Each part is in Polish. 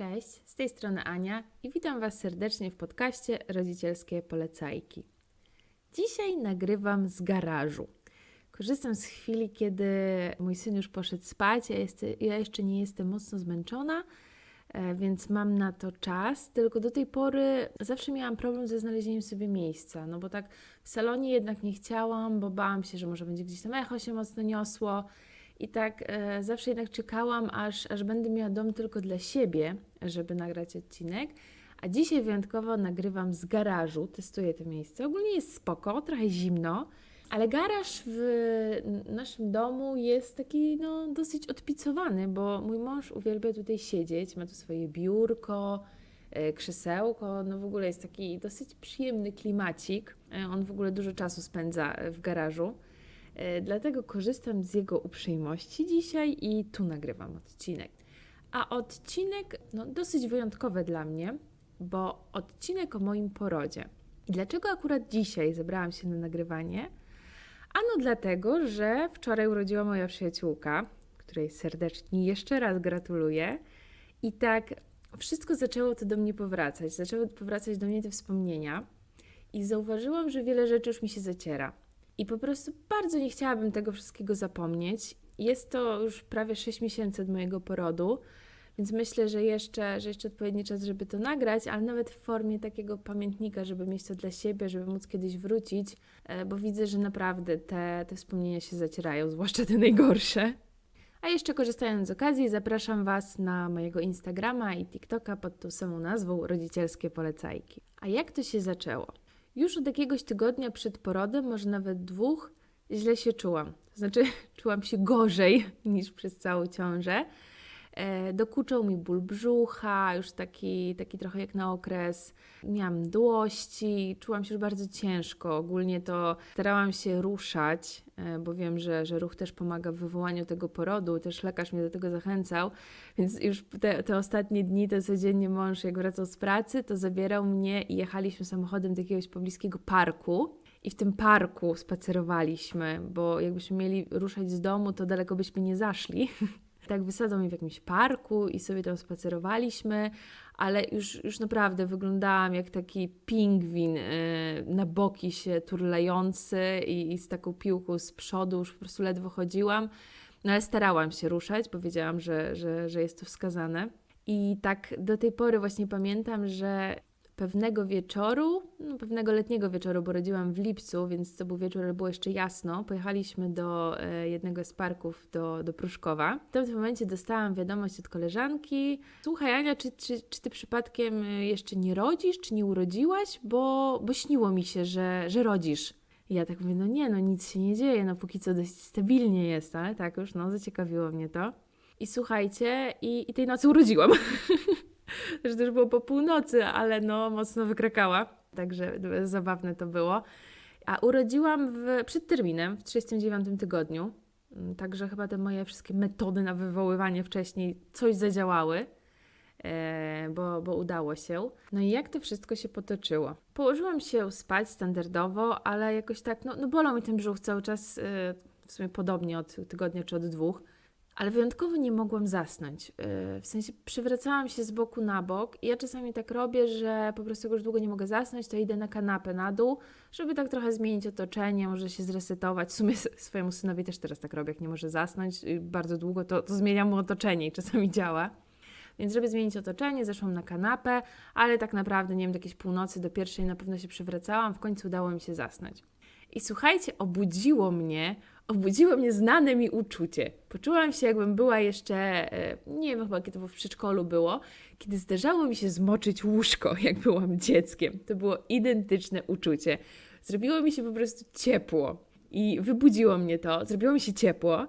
Cześć, z tej strony Ania i witam Was serdecznie w podcaście Rodzicielskie Polecajki. Dzisiaj nagrywam z garażu. Korzystam z chwili, kiedy mój syn już poszedł spać, ja, jest, ja jeszcze nie jestem mocno zmęczona, e, więc mam na to czas. Tylko do tej pory zawsze miałam problem ze znalezieniem sobie miejsca, no bo tak w salonie jednak nie chciałam, bo bałam się, że może będzie gdzieś tam echo się mocno niosło. I tak e, zawsze jednak czekałam, aż, aż będę miała dom tylko dla siebie, żeby nagrać odcinek. A dzisiaj wyjątkowo nagrywam z garażu, testuję to miejsce. Ogólnie jest spoko, trochę zimno, ale garaż w naszym domu jest taki no, dosyć odpicowany, bo mój mąż uwielbia tutaj siedzieć, ma tu swoje biurko, e, krzesełko, no w ogóle jest taki dosyć przyjemny klimacik. E, on w ogóle dużo czasu spędza w garażu. E, dlatego korzystam z jego uprzejmości dzisiaj i tu nagrywam odcinek. A odcinek no, dosyć wyjątkowy dla mnie, bo odcinek o moim porodzie. I dlaczego akurat dzisiaj zebrałam się na nagrywanie? Ano dlatego, że wczoraj urodziła moja przyjaciółka, której serdecznie jeszcze raz gratuluję. I tak wszystko zaczęło to do mnie powracać. Zaczęły powracać do mnie te wspomnienia. I zauważyłam, że wiele rzeczy już mi się zaciera. I po prostu bardzo nie chciałabym tego wszystkiego zapomnieć. Jest to już prawie 6 miesięcy od mojego porodu, więc myślę, że jeszcze, że jeszcze odpowiedni czas, żeby to nagrać, ale nawet w formie takiego pamiętnika, żeby mieć to dla siebie, żeby móc kiedyś wrócić, e, bo widzę, że naprawdę te, te wspomnienia się zacierają, zwłaszcza te najgorsze. A jeszcze korzystając z okazji, zapraszam Was na mojego Instagrama i TikToka pod tą samą nazwą Rodzicielskie Polecajki. A jak to się zaczęło? Już od jakiegoś tygodnia przed porodem, może nawet dwóch, źle się czułam. Znaczy, czułam się gorzej niż przez całą ciążę. E, dokuczał mi ból brzucha, już taki, taki trochę jak na okres. Miałam mdłości, czułam się już bardzo ciężko. Ogólnie to starałam się ruszać, e, bo wiem, że, że ruch też pomaga w wywołaniu tego porodu. Też lekarz mnie do tego zachęcał. Więc już te, te ostatnie dni, to codziennie mąż, jak wracał z pracy, to zabierał mnie i jechaliśmy samochodem do jakiegoś pobliskiego parku. I w tym parku spacerowaliśmy, bo jakbyśmy mieli ruszać z domu, to daleko byśmy nie zaszli. tak wysadzał mnie w jakimś parku i sobie tam spacerowaliśmy, ale już, już naprawdę wyglądałam jak taki pingwin yy, na boki się turlający i, i, z taką piłką z przodu, już po prostu ledwo chodziłam. No ale starałam się ruszać, bo wiedziałam, że, że, że jest to wskazane. I tak do tej pory właśnie pamiętam, że pewnego wieczoru, no pewnego letniego wieczoru, bo rodziłam w lipcu, więc to był wieczór, ale było jeszcze jasno. Pojechaliśmy do e, jednego z parków do, do Pruszkowa. W tym momencie dostałam wiadomość od koleżanki: Słuchaj, Ania, czy, czy, czy ty przypadkiem e, jeszcze nie rodzisz, czy nie urodziłaś? Bo, bo śniło mi się, że, że rodzisz. I ja tak mówię: No nie, no nic się nie dzieje, no póki co dość stabilnie jest, ale tak już, no zaciekawiło mnie to. I słuchajcie, i, i tej nocy urodziłam. że też było po północy, ale no mocno wykrakała. Także zabawne to było. A urodziłam w, przed terminem, w 39 tygodniu. Mm, także chyba te moje wszystkie metody na wywoływanie wcześniej coś zadziałały, e, bo, bo udało się. No i jak to wszystko się potoczyło? Położyłam się spać standardowo, ale jakoś tak, no, no bolał mi ten brzuch cały czas, e, w sumie podobnie od tygodnia czy od dwóch ale wyjątkowo nie mogłam zasnąć. Y, w sensie przywracałam się z boku na bok i ja czasami tak robię, że po prostu już długo nie mogę zasnąć, to idę na kanapę na dół, żeby tak trochę zmienić otoczenie, może się zresetować. W sumie swojemu synowi też teraz tak robię, jak nie może zasnąć bardzo długo, to, to zmieniam mu otoczenie i czasami działa. Więc żeby zmienić otoczenie, zeszłam na kanapę, ale tak naprawdę, nie wiem, do jakiejś północy, do pierwszej na pewno się przywracałam, w końcu udało mi się zasnąć. I słuchajcie, obudziło mnie obudziło mnie znane mi uczucie. Poczułam się, jakbym była jeszcze, e, nie wiem chyba kiedy to w przedszkolu było, kiedy zdarzało mi się zmoczyć łóżko, jak byłam dzieckiem. To było identyczne uczucie. Zrobiło mi się po prostu ciepło i wybudziło mnie to. Zrobiło mi się ciepło.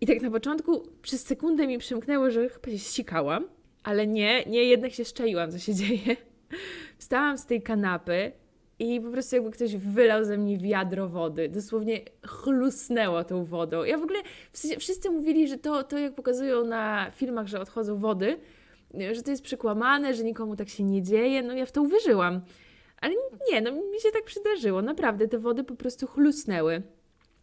I tak na początku przez sekundę mi przymknęło, że chyba się ścikałam, ale nie, nie, jednak się szczaiłam, co się dzieje. Wstałam z tej kanapy, i po prostu jakby ktoś wylał ze mnie wiadro wody. Dosłownie chlusnęło tą wodą. Ja w ogóle, wszyscy mówili, że to, to jak pokazują na filmach, że odchodzą wody, że to jest przekłamane, że nikomu tak się nie dzieje. No ja w to uwierzyłam. Ale nie, no mi się tak przydarzyło. Naprawdę, te wody po prostu chlusnęły.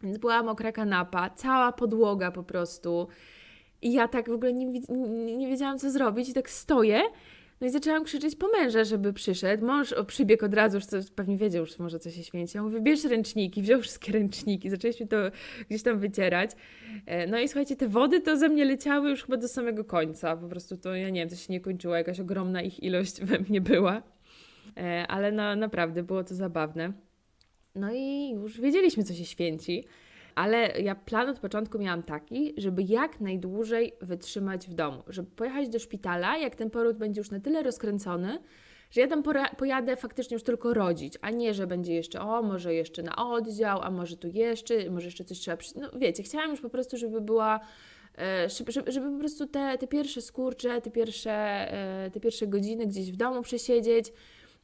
Więc była mokra kanapa, cała podłoga po prostu. I ja tak w ogóle nie, nie, nie wiedziałam, co zrobić i tak stoję. No i zaczęłam krzyczeć po męża, żeby przyszedł. Mąż o, przybiegł od razu, już co, pewnie wiedział, że może coś się święci. Ja mówię, bierz ręczniki, wziął wszystkie ręczniki, zaczęliśmy to gdzieś tam wycierać. E, no i słuchajcie, te wody to ze mnie leciały już chyba do samego końca. Po prostu to, ja nie wiem, to się nie kończyło, jakaś ogromna ich ilość we mnie była. E, ale no, naprawdę było to zabawne. No i już wiedzieliśmy, co się święci. Ale ja plan od początku miałam taki, żeby jak najdłużej wytrzymać w domu, żeby pojechać do szpitala, jak ten poród będzie już na tyle rozkręcony, że ja tam pojadę faktycznie już tylko rodzić, a nie, że będzie jeszcze, o, może jeszcze na oddział, a może tu jeszcze, może jeszcze coś trzeba. Przy... No wiecie, chciałam już po prostu, żeby była. E, żeby, żeby po prostu te, te pierwsze skurcze, te pierwsze, e, te pierwsze godziny gdzieś w domu przesiedzieć,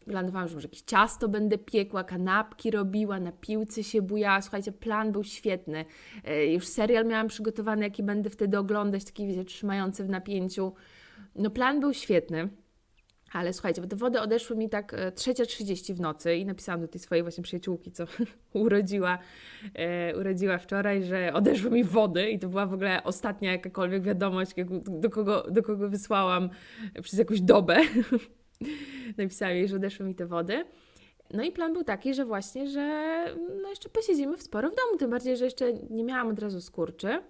Planowałam, że może jakieś ciasto będę piekła, kanapki robiła, na piłce się bujała. Słuchajcie, plan był świetny. E, już serial miałam przygotowany, jaki będę wtedy oglądać, taki wiecie, trzymający w napięciu. No plan był świetny. Ale słuchajcie, bo te wody odeszły mi tak 3.30 e, w nocy i napisałam do tej swojej właśnie przyjaciółki, co urodziła, e, urodziła wczoraj, że odeszły mi wody i to była w ogóle ostatnia jakakolwiek wiadomość, do kogo, do kogo wysłałam przez jakąś dobę. Napisałam jej, że odeszły mi te wody. No i plan był taki, że właśnie, że no jeszcze posiedzimy w sporo w domu, tym bardziej, że jeszcze nie miałam od razu skurczy,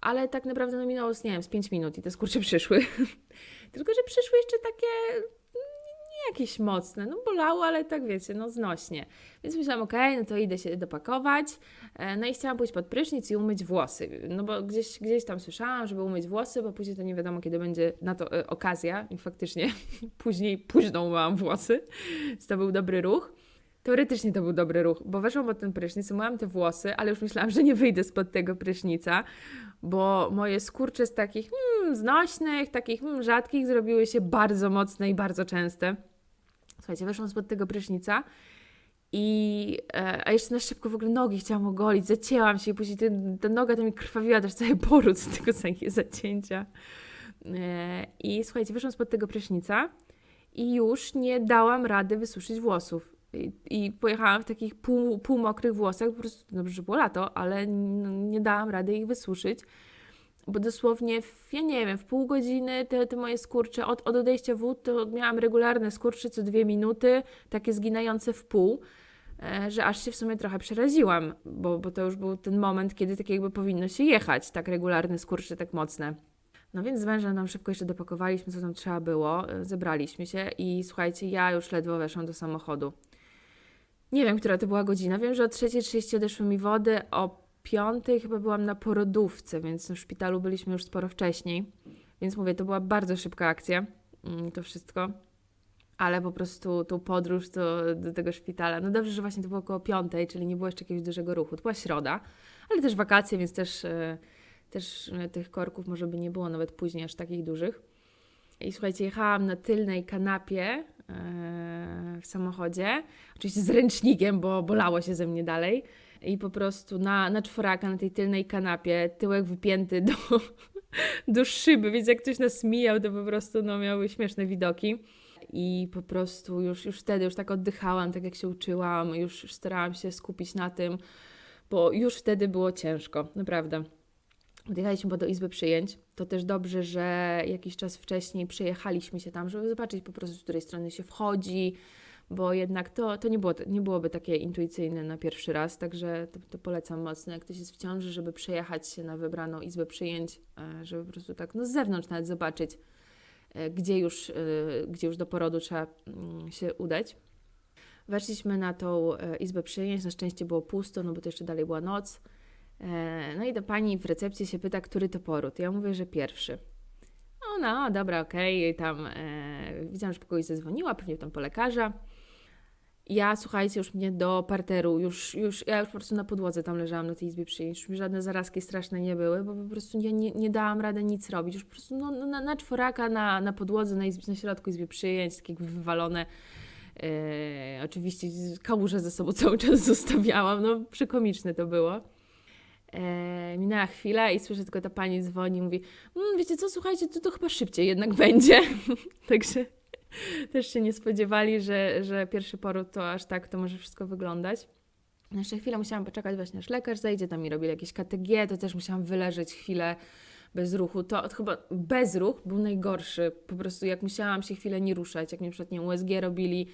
ale tak naprawdę no minęło, nie wiem, z 5 minut i te skurcze przyszły. Tylko, że przyszły jeszcze takie jakieś mocne, no bolało, ale tak wiecie, no znośnie. Więc myślałam, okej, okay, no to idę się dopakować. E, no i chciałam pójść pod prysznic i umyć włosy. No bo gdzieś, gdzieś tam słyszałam, żeby umyć włosy, bo później to nie wiadomo, kiedy będzie na to e, okazja. I faktycznie później późno umyłam włosy. Więc to był dobry ruch. Teoretycznie to był dobry ruch, bo weszłam pod ten prysznic, umyłam te włosy, ale już myślałam, że nie wyjdę spod tego prysznica, bo moje skurcze z takich hmm, znośnych, takich hmm, rzadkich zrobiły się bardzo mocne i bardzo częste. Słuchajcie, weszłam spod tego prysznica i, e, a jeszcze na szybko w ogóle nogi chciałam ogolić, zacięłam się i później ten, ta noga to mi krwawiła też cały poród z tego zacięcia. E, I słuchajcie, wyszłam spod tego prysznica i już nie dałam rady wysuszyć włosów. I, i pojechałam w takich pół, półmokrych włosach, po prostu dobrze, że było lato, ale nie dałam rady ich wysuszyć bo dosłownie, w, ja nie wiem, w pół godziny te, te moje skurcze, od, od odejścia wód, to miałam regularne skurcze co dwie minuty, takie zginające w pół, e, że aż się w sumie trochę przeraziłam, bo, bo to już był ten moment, kiedy tak jakby powinno się jechać, tak regularne skurcze, tak mocne. No więc z mężem nam szybko jeszcze dopakowaliśmy, co tam trzeba było, e, zebraliśmy się i słuchajcie, ja już ledwo weszłam do samochodu. Nie wiem, która to była godzina. Wiem, że o 3.30 odeszły mi wody, o piątej chyba byłam na porodówce, więc w szpitalu byliśmy już sporo wcześniej. Więc mówię, to była bardzo szybka akcja, mm, to wszystko. Ale po prostu tą podróż to, do tego szpitala, no dobrze, że właśnie to było około piątej, czyli nie było jeszcze jakiegoś dużego ruchu. To była środa, ale też wakacje, więc też, e, też e, tych korków może by nie było nawet później aż takich dużych. I słuchajcie, jechałam na tylnej kanapie e, w samochodzie, oczywiście z ręcznikiem, bo bolało się ze mnie dalej i po prostu na, na czworaka, na tej tylnej kanapie, tyłek wypięty do, do szyby, więc jak ktoś nas mijał, to po prostu no, miały śmieszne widoki. I po prostu już, już wtedy już tak oddychałam, tak jak się uczyłam, już, już starałam się skupić na tym, bo już wtedy było ciężko, naprawdę. Odjechaliśmy do izby przyjęć. To też dobrze, że jakiś czas wcześniej przejechaliśmy się tam, żeby zobaczyć po prostu, z której strony się wchodzi, bo jednak to, to nie, było, nie byłoby takie intuicyjne na pierwszy raz, także to, to polecam mocno, jak ktoś jest w ciąży, żeby przejechać się na wybraną izbę przyjęć, e, żeby po prostu tak no z zewnątrz nawet zobaczyć, e, gdzie już, e, gdzie już do porodu trzeba mm, się udać. Weszliśmy na tą izbę przyjęć, na szczęście było pusto, no bo to jeszcze dalej była noc. No i do pani w recepcji się pyta, który to poród. Ja mówię, że pierwszy. No, no, dobra, okej, okay. tam e, widziałam, że kogoś zadzwoniła, pewnie tam po lekarza. Ja, słuchajcie, już mnie do parteru, już, już, ja już po prostu na podłodze tam leżałam na tej izbie przyjęć, już żadne zarazki straszne nie były, bo po prostu ja nie, nie dałam rady nic robić, już po prostu no, no na, na czworaka, na, na podłodze, na, izbie, na środku izby przyjęć, takie wywalone. Yy, oczywiście kałuże ze sobą cały czas zostawiałam, no przekomiczne to było. E, minęła chwila i słyszę tylko ta pani dzwoni i mówi, mmm, wiecie co, słuchajcie, to, to chyba szybciej jednak będzie. Także też się nie spodziewali, że, że pierwszy poród to aż tak to może wszystko wyglądać. Jeszcze chwilę musiałam poczekać właśnie aż lekarz zejdzie, tam mi robił jakieś KTG, to też musiałam wyleżeć chwilę, bez ruchu, to chyba bezruch był najgorszy. Po prostu jak musiałam się chwilę nie ruszać, jak mnie przed nie USG robili,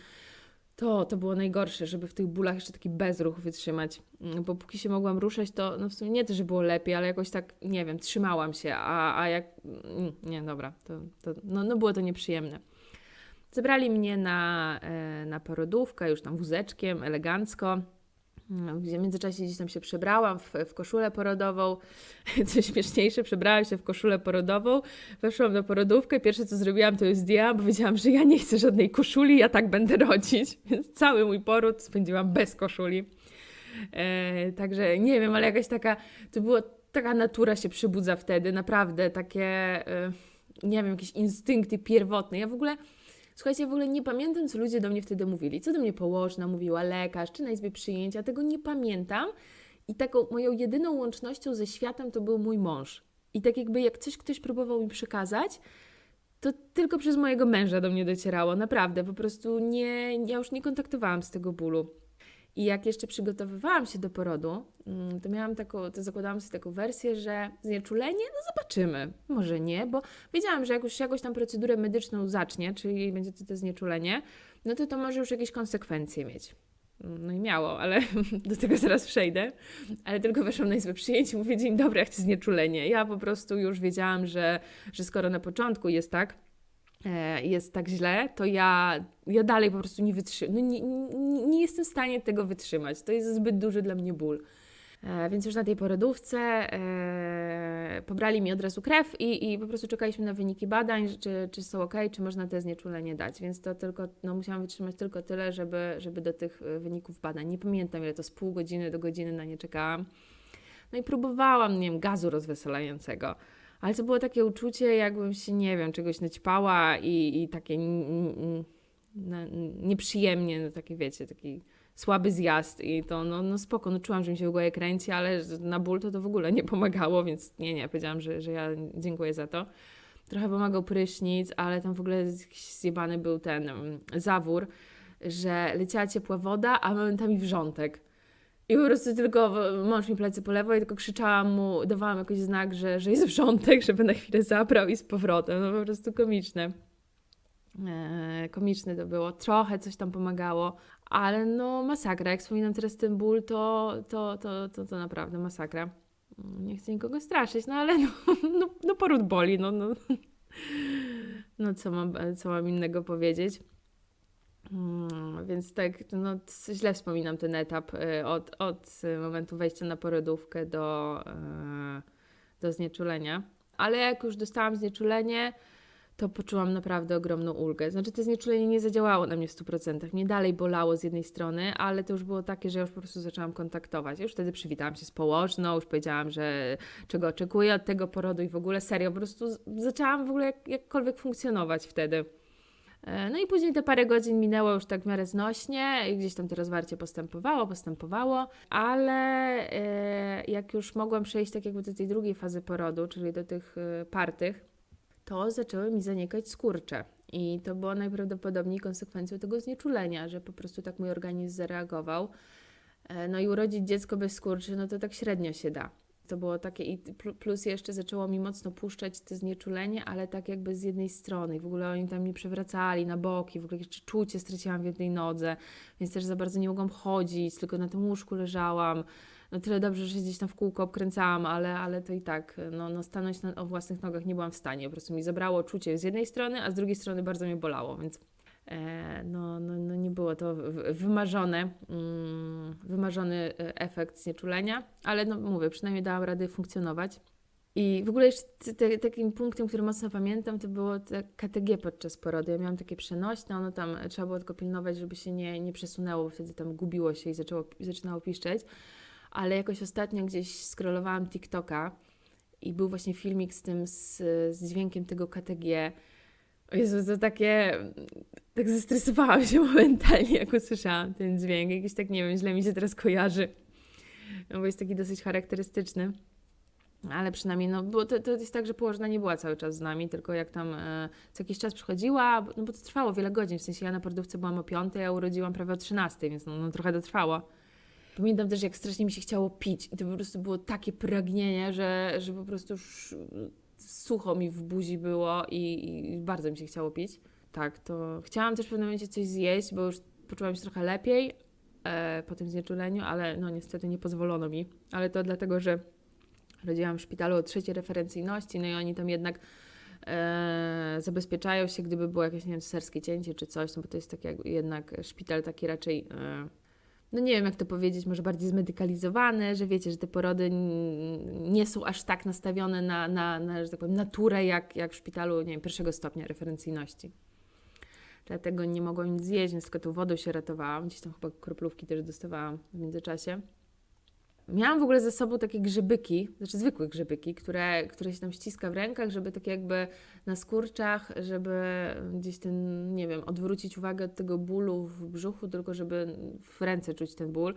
to, to było najgorsze, żeby w tych bólach jeszcze taki bezruch wytrzymać. Mm, Bo póki się mogłam ruszać, to no w sumie nie to, że było lepiej, ale jakoś tak, nie wiem, trzymałam się, a, a jak... mm, Nie, dobra, to, to, no, no było to nieprzyjemne. Zebrali mnie na, e, na porodówkę, już tam wózeczkiem, elegancko. W międzyczasie gdzieś tam się przebrałam w, w koszulę porodową. Co śmieszniejsze, przebrałam się w koszulę porodową, weszłam na porodówkę. Pierwsze co zrobiłam, to ją zdjęłam, bo wiedziałam, że ja nie chcę żadnej koszuli, ja tak będę rodzić. Więc cały mój poród spędziłam bez koszuli. E, także nie wiem, ale jakaś taka, to było, taka natura się przybudza wtedy, naprawdę, takie, e, nie wiem, jakieś instynkty pierwotne. Ja w ogóle, słuchajcie, w ogóle nie pamiętam, co ludzie do mnie wtedy mówili, co do mnie położna mówiła, lekarz, czy na izbie przyjęcia, tego nie pamiętam. I taką moją jedyną łącznością ze światem to był mój mąż. I tak jakby jak coś ktoś próbował mi przekazać, to tylko przez mojego męża do mnie docierało, naprawdę, po prostu nie, ja już nie kontaktowałam z tego bólu. I jak jeszcze przygotowywałam się do porodu, mm, to miałam taką, to zakładałam sobie taką wersję, że znieczulenie, no zobaczymy. Może nie, bo wiedziałam, że jak już się jakoś tam procedurę medyczną zacznie, czyli będzie to, to znieczulenie, no to to może już jakieś konsekwencje mieć. No i miało, ale do tego zaraz przejdę. Ale tylko weszłam na izbę przyjęć i mówię, dzień dobry, ja chcę znieczulenie. Ja po prostu już wiedziałam, że, że skoro na początku jest tak, jest tak źle, to ja, ja dalej po prostu nie wytrzymam. No nie, nie, nie jestem w stanie tego wytrzymać. To jest zbyt duży dla mnie ból. E, więc już na tej porodówce e, pobrali mi od razu krew i, i po prostu czekaliśmy na wyniki badań, czy, czy są ok, czy można te znieczulenie dać. Więc to tylko, no musiałam wytrzymać tylko tyle, żeby, żeby do tych e, wyników badań. Nie pamiętam ile to z pół godziny do godziny na nie czekałam. No i próbowałam, nie wiem, gazu rozweselającego. Ale to było takie uczucie, jakbym się, nie wiem, czegoś naćpała i, i takie nieprzyjemnie, no takie wiecie, taki słaby zjazd i to no, no spoko, no czułam, że mi się w głowie kręci, ale na ból to to w ogóle nie pomagało, więc nie, nie, powiedziałam, że, że ja dziękuję za to. Trochę pomagał prysznic, ale tam w ogóle zjebany był ten mm, zawór, że leciała ciepła woda, a momentami wrzątek. I po prostu tylko mąż mi plecy po lewo i tylko krzyczałam mu, dawałam jakiś znak, że, że jest wrzątek, żeby na chwilę zabrał i z powrotem. No po prostu komiczne. Eee, komiczne to było. Trochę coś tam pomagało, ale no masakra. Jak wspominam teraz ten ból, to, to, to, to, to naprawdę masakra. Nie chcę nikogo straszyć, no ale no, no, no poród boli, no, no. No co mam, co mam innego powiedzieć. Mm, Więc tak, no, źle wspominam ten etap y, od, od momentu wejścia na porodówkę do, y, do znieczulenia. Ale jak już dostałam znieczulenie, to poczułam naprawdę ogromną ulgę. Znaczy, to znieczulenie nie zadziałało na mnie w 100%. Mnie dalej bolało z jednej strony, ale to już było takie, że ja już po prostu zaczęłam kontaktować. Ja już wtedy przywitałam się z położną, już powiedziałam, że czego oczekuję od tego porodu i w ogóle serio, po prostu zaczęłam w ogóle jak, jakkolwiek funkcjonować wtedy. E, No i później te parę godzin minęło już tak w miarę znośnie i gdzieś tam to rozwarcie postępowało, postępowało, ale e, jak już mogłam przejść tak jakby do tej drugiej fazy porodu, czyli do tych e, partych, to zaczęły mi zanikać skurcze. I to było najprawdopodobniej konsekwencją tego znieczulenia, że po prostu tak mój organizm zareagował. No i urodzić dziecko bez skurczy, no to tak średnio się da. To było takie, i pl- plus jeszcze zaczęło mi mocno puszczać te znieczulenie, ale tak jakby z jednej strony. W ogóle oni tam mnie przewracali na boki, w ogóle jeszcze czucie straciłam w jednej nodze, więc też za bardzo nie mogłam chodzić, tylko na tym łóżku leżałam. No tyle dobrze, że się gdzieś tam w kółko obkręcałam, ale, ale to i tak, no, no stanąć na, o własnych nogach nie byłam w stanie. Po prostu mi zabrało czucie z jednej strony, a z drugiej strony bardzo mnie bolało, więc no, no, no nie było to wymarzone, mm, wymarzony e, efekt znieczulenia, ale no mówię, przynajmniej dałam radę funkcjonować. I w ogóle jeszcze te, takim punktem, który mocno pamiętam, to było te KTG podczas porodu. Ja miałam takie przenośne, ono tam e, trzeba było tylko pilnować, żeby się nie, nie przesunęło, bo wtedy tam gubiło się i zaczęło, zaczynało piszczeć. Ale jakoś ostatnio gdzieś scrollowałam TikToka i był właśnie filmik z tym, z, z dźwiękiem tego KTG. O Jezu, to takie... Tak zestresowałam się momentalnie, jak usłyszałam ten dźwięk. Jakiś tak, nie wiem, źle mi się teraz kojarzy. No bo jest taki dosyć charakterystyczny. Ale przynajmniej, no, bo to, to jest tak, że położna nie była cały czas z nami, tylko jak tam e, co jakiś czas przychodziła, no bo to trwało wiele godzin, w sensie ja na porodówce byłam o 5, a urodziłam prawie o 13, więc no, no trochę to trwało. Pamiętam też, jak strasznie mi się chciało pić i to po prostu było takie pragnienie, że, że po prostu już sucho mi w buzi było i, i bardzo mi się chciało pić. Tak, to chciałam też w pewnym momencie coś zjeść, bo już poczułam się trochę lepiej e, po tym znieczuleniu, ale no niestety nie pozwolono mi. Ale to dlatego, że rodziłam w szpitalu o trzeciej referencyjności, no i oni tam jednak e, zabezpieczają się, gdyby było jakieś, nie wiem, cesarskie cięcie czy coś, no bo to jest tak jak jednak szpital taki raczej, e, no nie wiem jak to powiedzieć, może bardziej zmedykalizowany, że wiecie, że te porody nie są aż tak nastawione na, na, na że tak powiem, naturę, jak, jak w szpitalu, nie wiem, pierwszego stopnia referencyjności. Dlatego nie mogłam nic zjeść, więc tylko tą wodą się ratowałam. Gdzieś tam chyba kroplówki też dostawałam w międzyczasie. Miałam w ogóle ze sobą takie grzybyki, znaczy zwykłe grzybyki, które, które się tam ściska w rękach, żeby tak jakby na skurczach, żeby gdzieś ten, nie wiem, odwrócić uwagę od tego bólu w brzuchu, tylko żeby w ręce czuć ten ból.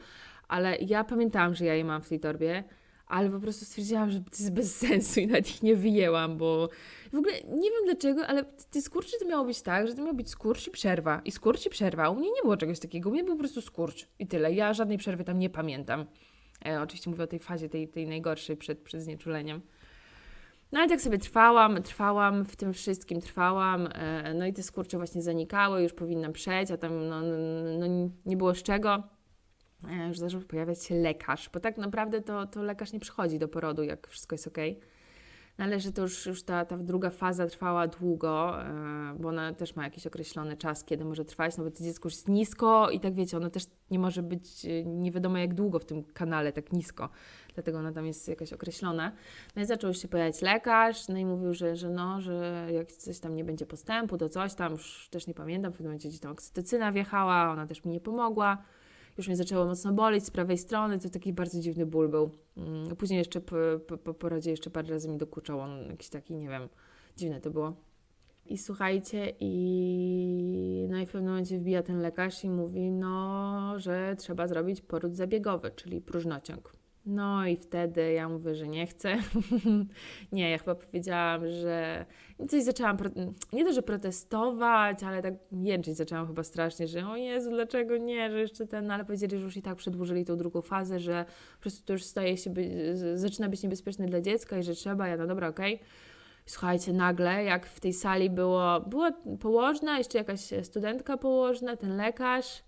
Ale ja pamiętałam, że ja je mam w tej torbie, ale po prostu stwierdziłam, że to jest bez sensu i nawet ich nie wyjęłam, bo w ogóle nie wiem dlaczego, ale te skurcze to miało być tak, że to miał być skurcz i przerwa. I skurcz i przerwa. U mnie nie było czegoś takiego, u mnie był po prostu skurcz i tyle. Ja żadnej przerwy tam nie pamiętam. E, oczywiście mówię o tej fazie, tej, tej najgorszej przed, przed znieczuleniem. No ale tak sobie trwałam, trwałam w tym wszystkim, trwałam, e, no i te skurcze właśnie zanikały, już powinnam przejść, a tam no, no, no nie było z czego. E, już zaczął pojawiać się lekarz, bo tak naprawdę to, to lekarz nie przychodzi do porodu, jak wszystko jest ok. Ale że to już, już ta, ta druga faza trwała długo, e, bo ona też ma jakiś określony czas, kiedy może trwać, no bo to dziecko już jest nisko i tak wiecie, ono też nie może być e, nie wiadomo jak długo w tym kanale tak nisko, dlatego ona tam jest jakoś określona. No i zaczął się pojawiać lekarz, no i mówił, że, że no, że jak coś tam nie będzie postępu, to coś tam, już też nie pamiętam, w pewnym momencie gdzieś tam oksytocyna wjechała, ona też mi nie pomogła już mnie zaczęło mocno boleć z prawej strony, to taki bardzo dziwny ból był. Mm, Później jeszcze po, po, po porodzie jeszcze parę razy mi dokuczał on jakiś taki, nie wiem, dziwne to było. I słuchajcie, i no i w pewnym momencie wbija ten lekarz i mówi, no, że trzeba zrobić poród zabiegowy, czyli próżnociąg. No i wtedy ja mówię, że nie chcę. nie, ja chyba powiedziałam, że coś zaczęłam, nie to, że protestować, ale tak jęczyć zaczęłam chyba strasznie, że o Jezu, dlaczego nie, że jeszcze ten, no, ale powiedzieli, że już i tak przedłużyli tą drugą fazę, że po prostu to już staje się, by... zaczyna być niebezpieczne dla dziecka i że trzeba, ja no dobra, okej. Okay. Słuchajcie, nagle, jak w tej sali było, była położna, jeszcze jakaś studentka położna, ten lekarz,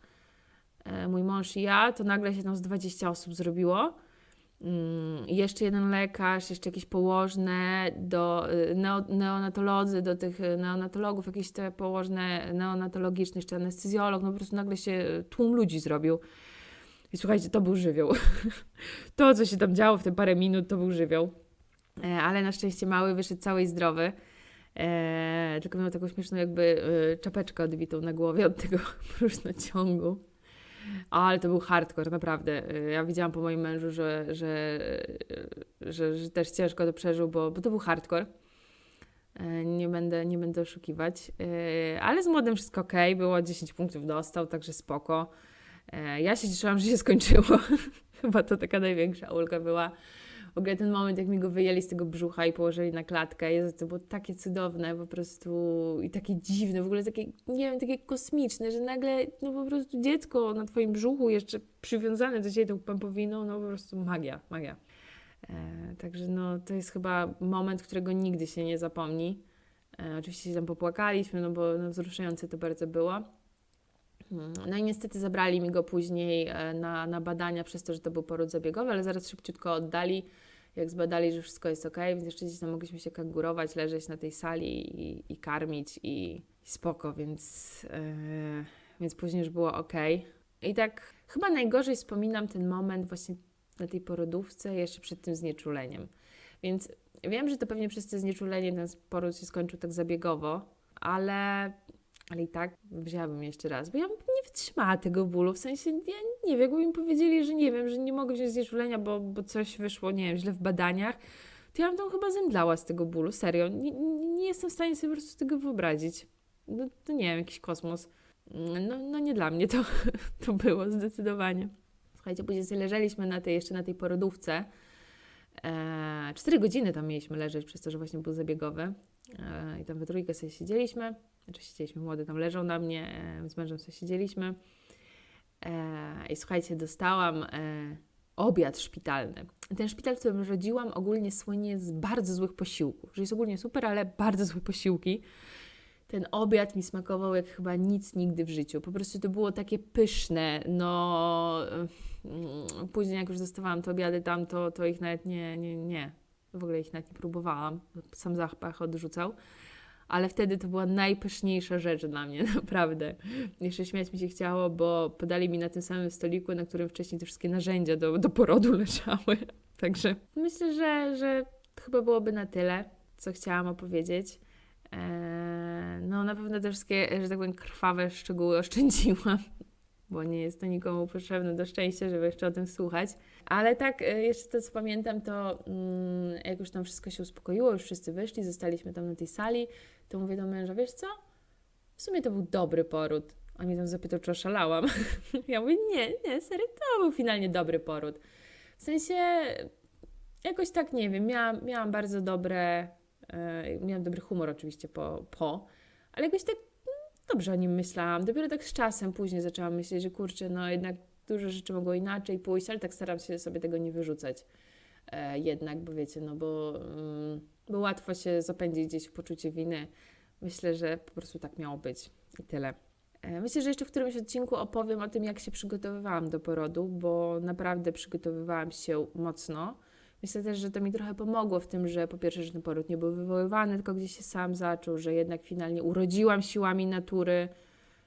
e, mój mąż i ja, to nagle się tam z 20 osób zrobiło. Mm, jeszcze jeden lekarz, jeszcze jakieś położne, do y, neo, neonatolodzy, do tych y, neonatologów, jakieś te położne neonatologiczne, jeszcze anestezjolog, no po prostu nagle się tłum ludzi zrobił. I słuchajcie, to był żywioł. to, co się tam działo w te parę minut, to był żywioł. E, ale na szczęście mały wyszedł cały i zdrowy. E, tylko miał taką śmieszną jakby y, czapeczkę odbitą na głowie od tego próżnociągu. Ale to był hardcore, naprawdę. Y, ja widziałam po moim mężu, że, że, y, że, że też ciężko to przeżył, bo, bo to był hardcore. Y, nie będę, nie będę oszukiwać. Ale z młodym wszystko ok, było 10 punktów dostał, także spoko. Ja się cieszyłam, że się skończyło. Chyba to taka największa ulga była w ogóle ten moment, jak mi go wyjęli z tego brzucha i położyli na klatkę, Jezu, to było takie cudowne po prostu i takie dziwne, w ogóle takie, nie wiem, takie kosmiczne, że nagle, no po prostu dziecko na Twoim brzuchu jeszcze przywiązane do Ciebie tą pępowiną, no po prostu magia, magia. E, także no, to jest chyba moment, którego nigdy się nie zapomni. E, oczywiście się tam popłakaliśmy, no bo no, wzruszające to bardzo było. Hmm, no i niestety zabrali mi go później e, na, na badania przez to, że to był poród zabiegowy, ale zaraz szybciutko oddali, jak zbadali, że wszystko jest ok, więc jeszcze gdzieś tam mogliśmy się kangurować, leżeć na tej sali i, i karmić i, i spoko, więc, yy, więc później już było ok. I tak chyba najgorzej wspominam ten moment właśnie na tej porodówce, jeszcze przed tym znieczuleniem. Więc wiem, że to pewnie przez to znieczulenie ten poród się skończył tak zabiegowo, ale ale i tak wzięłabym jeszcze raz, bo ja bym nie wytrzymała tego bólu. W sensie, ja nie wiem, jakby mi powiedzieli, że nie wiem, że nie mogę wziąć znieczulenia, bo, bo coś wyszło, nie wiem, źle w badaniach, to ja bym tam chyba zemdlała z tego bólu. Serio. Nie, nie jestem w stanie sobie po prostu tego wyobrazić. No, to nie wiem, jakiś kosmos. No, no nie dla mnie to, to było zdecydowanie. Słuchajcie, później sobie leżeliśmy na tej, jeszcze na tej porodówce. E, cztery godziny tam mieliśmy leżeć, przez to, że właśnie był zabiegowy. E, I tam we trójkę sobie siedzieliśmy. Znaczy siedzieliśmy, młody tam leżał na mnie, e, z mężem sobie siedzieliśmy. E, I słuchajcie, dostałam obiad szpitalny. Ten szpital, w którym rodziłam, ogólnie słynie z bardzo złych posiłków, że jest ogólnie super, ale bardzo złe posiłki. Ten obiad mi smakował jak chyba nic nigdy w życiu. Po prostu to było takie pyszne. No, mm, później jak już dostawałam te obiady tam, to, to ich nawet nie, nie, nie. W ogóle ich nawet nie próbowałam. Sam zapach odrzucał. Ale wtedy to była najpyszniejsza rzecz dla mnie, naprawdę. Jeszcze śmiać mi się chciało, bo podali mi na tym samym stoliku, na którym wcześniej te wszystkie narzędzia do, do porodu leżały. Także myślę, że, że chyba byłoby na tyle, co chciałam opowiedzieć. Eee, no na pewno te wszystkie, że tak powiem, krwawe szczegóły oszczędziłam, bo nie jest to nikomu potrzebne do szczęścia, żeby jeszcze o tym słuchać. Ale tak, e, jeszcze to co pamiętam, to mm, jak już tam wszystko się uspokoiło, już wszyscy wyszli, zostaliśmy tam na tej sali, to mówię do męża, wiesz co? W sumie to był dobry poród. On mnie tam zapytał, czy oszalałam. ja mówię, nie, nie, serio, to był finalnie dobry poród. W sensie, jakoś tak, nie wiem, miałam, miałam bardzo dobre, e, miałam dobry humor oczywiście po, po, ale jakoś tak dobrze o nim myślałam. Dopiero tak z czasem później zaczęłam myśleć, że kurczę, no jednak dużo rzeczy mogło inaczej pójść, ale tak staram się sobie tego nie wyrzucać e, jednak, bo wiecie, no bo, mm, bo łatwo się zapędzić gdzieś w poczucie winy. Myślę, że po prostu tak miało być i tyle. E, Myślę, że jeszcze w którymś odcinku opowiem o tym, jak się przygotowywałam do porodu, bo naprawdę przygotowywałam się mocno. Myślę też, że to mi trochę pomogło w tym, że po pierwsze, że ten poród nie był wywoływany, tylko gdzieś się sam zaczął, że jednak finalnie urodziłam siłami natury.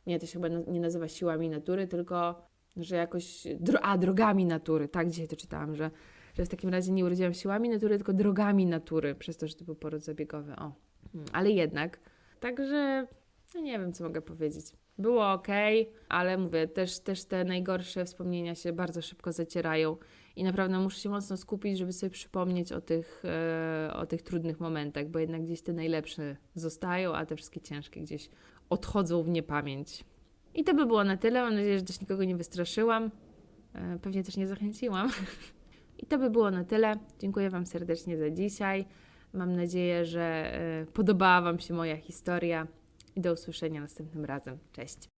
Nie, to się chyba nie nazywa siłami natury, tylko że jakoś. Dro- a, drogami natury. Tak, dzisiaj to czytałam, że, że w takim razie nie urodziłam siłami natury, tylko drogami natury, przez to, że to był poród zabiegowy. O. Mm, Ale jednak. Także no nie wiem, co mogę powiedzieć. Było ok, ale mówię, też, też te najgorsze wspomnienia się bardzo szybko zacierają i naprawdę muszę się mocno skupić, żeby sobie przypomnieć o tych, e, o tych trudnych momentach, bo jednak gdzieś te najlepsze zostają, a te wszystkie ciężkie gdzieś odchodzą w niepamięć. I to by było na tyle. Mam nadzieję, że też nikogo nie wystraszyłam. E, pewnie też nie zachęciłam. I to by było na tyle. Dziękuję Wam serdecznie za dzisiaj. Mam nadzieję, że e, podobała Wam się moja historia i do usłyszenia następnym razem. Cześć.